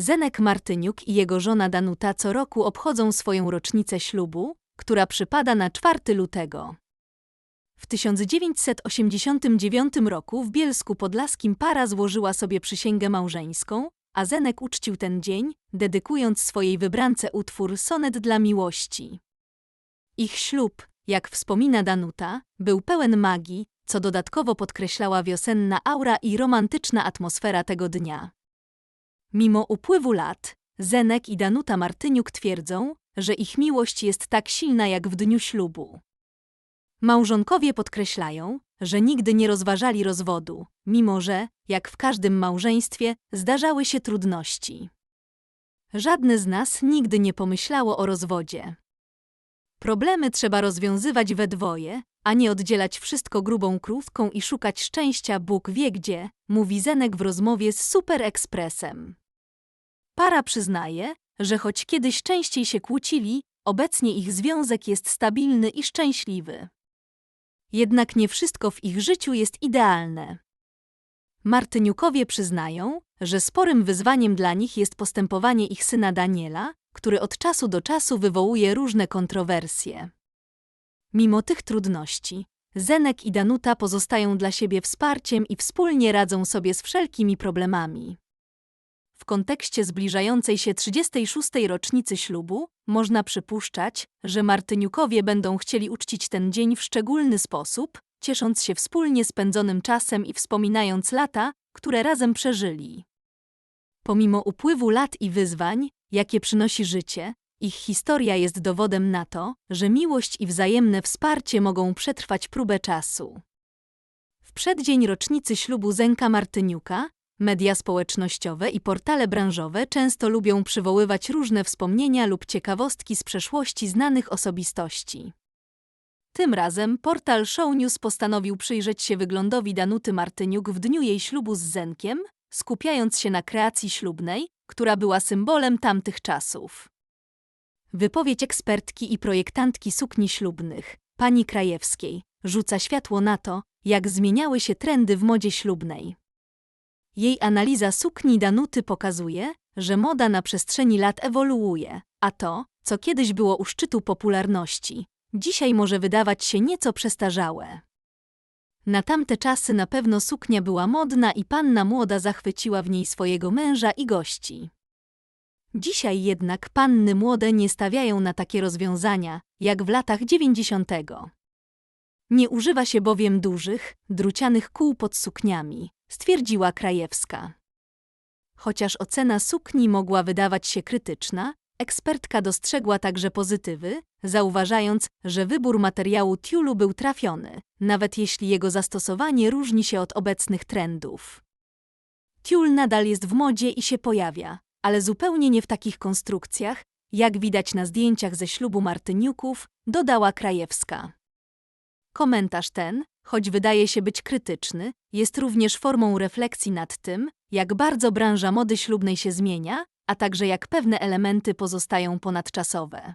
Zenek Martyniuk i jego żona Danuta co roku obchodzą swoją rocznicę ślubu, która przypada na 4 lutego. W 1989 roku w Bielsku Podlaskim para złożyła sobie przysięgę małżeńską, a Zenek uczcił ten dzień, dedykując swojej wybrance utwór Sonet dla miłości. Ich ślub, jak wspomina Danuta, był pełen magii, co dodatkowo podkreślała wiosenna aura i romantyczna atmosfera tego dnia. Mimo upływu lat, Zenek i Danuta Martyniuk twierdzą, że ich miłość jest tak silna jak w dniu ślubu. Małżonkowie podkreślają, że nigdy nie rozważali rozwodu, mimo że, jak w każdym małżeństwie, zdarzały się trudności. Żadne z nas nigdy nie pomyślało o rozwodzie. Problemy trzeba rozwiązywać we dwoje, a nie oddzielać wszystko grubą krówką i szukać szczęścia Bóg wie gdzie, mówi Zenek w rozmowie z Super Expressem. Para przyznaje, że choć kiedyś częściej się kłócili, obecnie ich związek jest stabilny i szczęśliwy. Jednak nie wszystko w ich życiu jest idealne. Martyniukowie przyznają, że sporym wyzwaniem dla nich jest postępowanie ich syna Daniela, który od czasu do czasu wywołuje różne kontrowersje. Mimo tych trudności, Zenek i Danuta pozostają dla siebie wsparciem i wspólnie radzą sobie z wszelkimi problemami. W kontekście zbliżającej się 36. rocznicy ślubu można przypuszczać, że Martyniukowie będą chcieli uczcić ten dzień w szczególny sposób, ciesząc się wspólnie spędzonym czasem i wspominając lata, które razem przeżyli. Pomimo upływu lat i wyzwań, jakie przynosi życie, ich historia jest dowodem na to, że miłość i wzajemne wsparcie mogą przetrwać próbę czasu. W przeddzień rocznicy ślubu Zenka Martyniuka Media społecznościowe i portale branżowe często lubią przywoływać różne wspomnienia lub ciekawostki z przeszłości znanych osobistości. Tym razem portal Show News postanowił przyjrzeć się wyglądowi Danuty Martyniuk w dniu jej ślubu z Zenkiem, skupiając się na kreacji ślubnej, która była symbolem tamtych czasów. Wypowiedź ekspertki i projektantki sukni ślubnych, pani Krajewskiej, rzuca światło na to, jak zmieniały się trendy w modzie ślubnej. Jej analiza sukni Danuty pokazuje, że moda na przestrzeni lat ewoluuje, a to, co kiedyś było u szczytu popularności, dzisiaj może wydawać się nieco przestarzałe. Na tamte czasy na pewno suknia była modna i panna młoda zachwyciła w niej swojego męża i gości. Dzisiaj jednak panny młode nie stawiają na takie rozwiązania, jak w latach dziewięćdziesiątego. Nie używa się bowiem dużych, drucianych kół pod sukniami, stwierdziła Krajewska. Chociaż ocena sukni mogła wydawać się krytyczna, ekspertka dostrzegła także pozytywy, zauważając, że wybór materiału tiulu był trafiony, nawet jeśli jego zastosowanie różni się od obecnych trendów. Tiul nadal jest w modzie i się pojawia, ale zupełnie nie w takich konstrukcjach, jak widać na zdjęciach ze ślubu Martyniuków, dodała Krajewska. Komentarz ten, choć wydaje się być krytyczny, jest również formą refleksji nad tym, jak bardzo branża mody ślubnej się zmienia, a także jak pewne elementy pozostają ponadczasowe.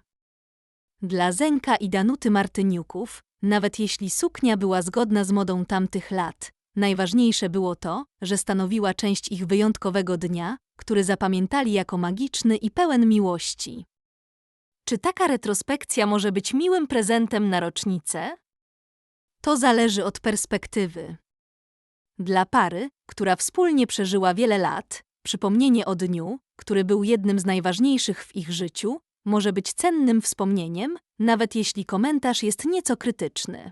Dla Zenka i Danuty Martyniuków, nawet jeśli suknia była zgodna z modą tamtych lat, najważniejsze było to, że stanowiła część ich wyjątkowego dnia, który zapamiętali jako magiczny i pełen miłości. Czy taka retrospekcja może być miłym prezentem na rocznicę? To zależy od perspektywy. Dla pary, która wspólnie przeżyła wiele lat, przypomnienie o dniu, który był jednym z najważniejszych w ich życiu, może być cennym wspomnieniem, nawet jeśli komentarz jest nieco krytyczny.